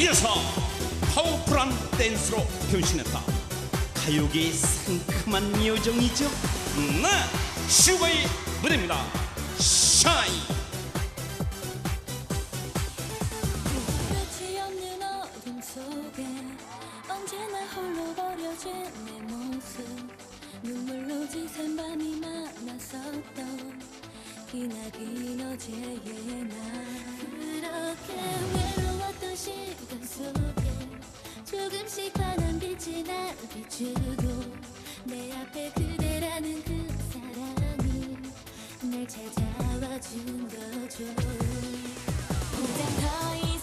이어서 파워풀한 댄스로 변신했다. 가요계의 상큼한 여정이죠. 네 슈가의 무대입니다. 샤이 언제나 홀로 버려진 내 모습. 눈물로 지산 밤이 만났었던 기나긴 어제의 나 주고 내 앞에 그대라는 그 사람이 날 찾아와 준 거죠. 혼자 더 이상